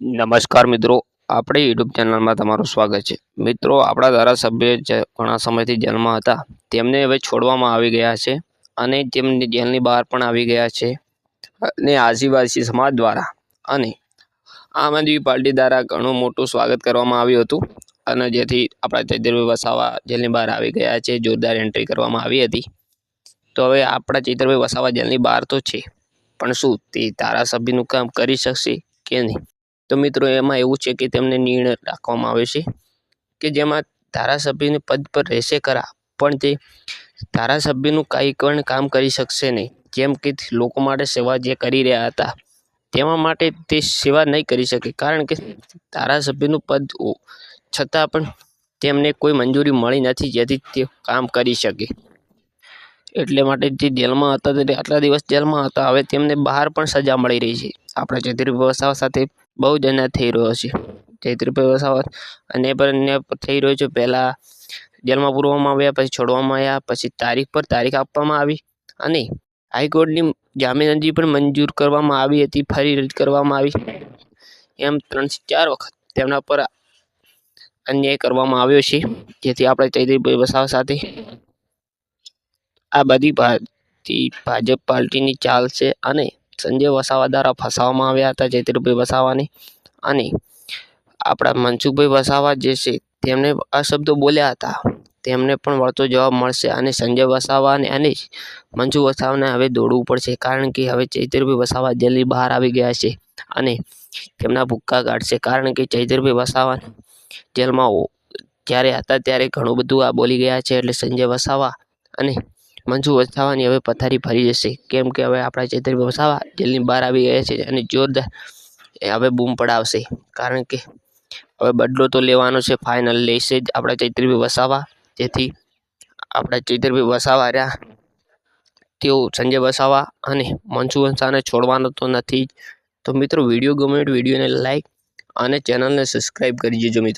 નમસ્કાર મિત્રો. આપણી યુટ્યુબ ચેનલમાં તમારું સ્વાગત છે. મિત્રો, આપણા ધારાસભ્ય ઘણા સમયથી જેલમાં હતા, તેમને હવે છોડવામાં આવી ગયા છે અને તેમને જેલની બહાર પણ આવી ગયા છે અને આદિવાસી સમાજ દ્વારા અને આમ આદમી પાર્ટી દ્વારા ઘણું મોટું સ્વાગત કરવામાં આવ્યું હતું અને જેથી આપણા ચૈતરભાઈ વસાવા જેલની બહાર આવી ગયા છે, જોરદાર એન્ટ્રી કરવામાં આવી હતી. તો હવે આપણા ચૈતરભાઈ વસાવા જેલની બહાર તો છે, પણ શું તે ધારાસભ્યનું કામ કરી શકશે કે નહીં? તો મિત્રો, એમાં એવું છે કે તેમને નિર્ણય રાખવામાં આવે છે કે જેમાં ધારાસભ્યને પદ પર રહેશે ખરા, પણ તે ધારાસભ્યનું કાંઈ પણ કામ કરી શકશે નહીં. જેમ કે લોકો માટે સેવા જે કરી રહ્યા હતા, તેમાં માટે તે સેવા નહીં કરી શકે. કારણ કે ધારાસભ્યનું પદ છતાં પણ તેમને કોઈ મંજૂરી મળી નથી, જેથી તે કામ કરી શકે. એટલે માટે જે જેલમાં હતા તે આટલા દિવસ જેલમાં હતા, હવે તેમને બહાર પણ સજા મળી રહી છે. આપણા ચૈત્રીભાઈ વસાવા સાથે બહુ જ અનાજ થઈ રહ્યો છે. ચૈત્રીભાઈ વસાવત અને પર થઈ રહ્યો છે. પહેલાં જેલમાં પૂરવામાં આવ્યા, પછી છોડવામાં આવ્યા, પછી તારીખ પર તારીખ આપવામાં આવી અને હાઈકોર્ટની જામીન અરજી પણ મંજૂર કરવામાં આવી હતી. ફરી રદ કરવામાં આવી. એમ ત્રણથી ચાર વખત તેમના પર અન્યાય કરવામાં આવ્યો છે. જેથી આપણે ચૈત્રીભાઈ વસાવા સાથે આ બધી ભાજપ પાર્ટીની ચાલ છે અને સંજય વસાવા દ્વારા ફસાવવામાં આવ્યા હતા ચૈત્રભાઈ વસાવાને. અને આપણા મનસુખભાઈ વસાવા જે છે, તેમને આ શબ્દો બોલ્યા હતા. તેમને પણ વળતો જવાબ મળશે અને સંજય વસાવાને અને મનસુખ વસાવાને હવે દોડવું પડશે કારણ કે હવે ચૈતરભાઈ વસાવા જલ્દી બહાર આવી ગયા છે અને તેમના ભૂક્કા કાઢશે કારણ કે ચૈતરભાઈ વસાવા જેલમાં જ્યારે હતા ત્યારે ઘણું બધું આ બોલી ગયા છે એટલે સંજય વસાવા અને મનસુખ વસાવાની હવે પથારી ફરી જશે. કેમ કે હવે આપણા ચૈતરભાઈ વસાવા જેલની બહાર આવી ગયા છે અને જોરદાર હવે બૂમ પડાવશે. કારણ કે હવે બદલો તો લેવાનો છે ફાઇનલ લેશે જ આપણા ચૈત્રભી વસાવા જેથી આપણા ચૈત્રભી વસાવા રહ્યા. તેઓ સંજય વસાવા અને મનસુ વસાવાને છોડવાનો તો નથી જ. તો મિત્રો, વીડિયો ગમે તો વિડીયોને લાઈક અને ચેનલને સબસ્ક્રાઈબ કરી દેજો મિત્રો.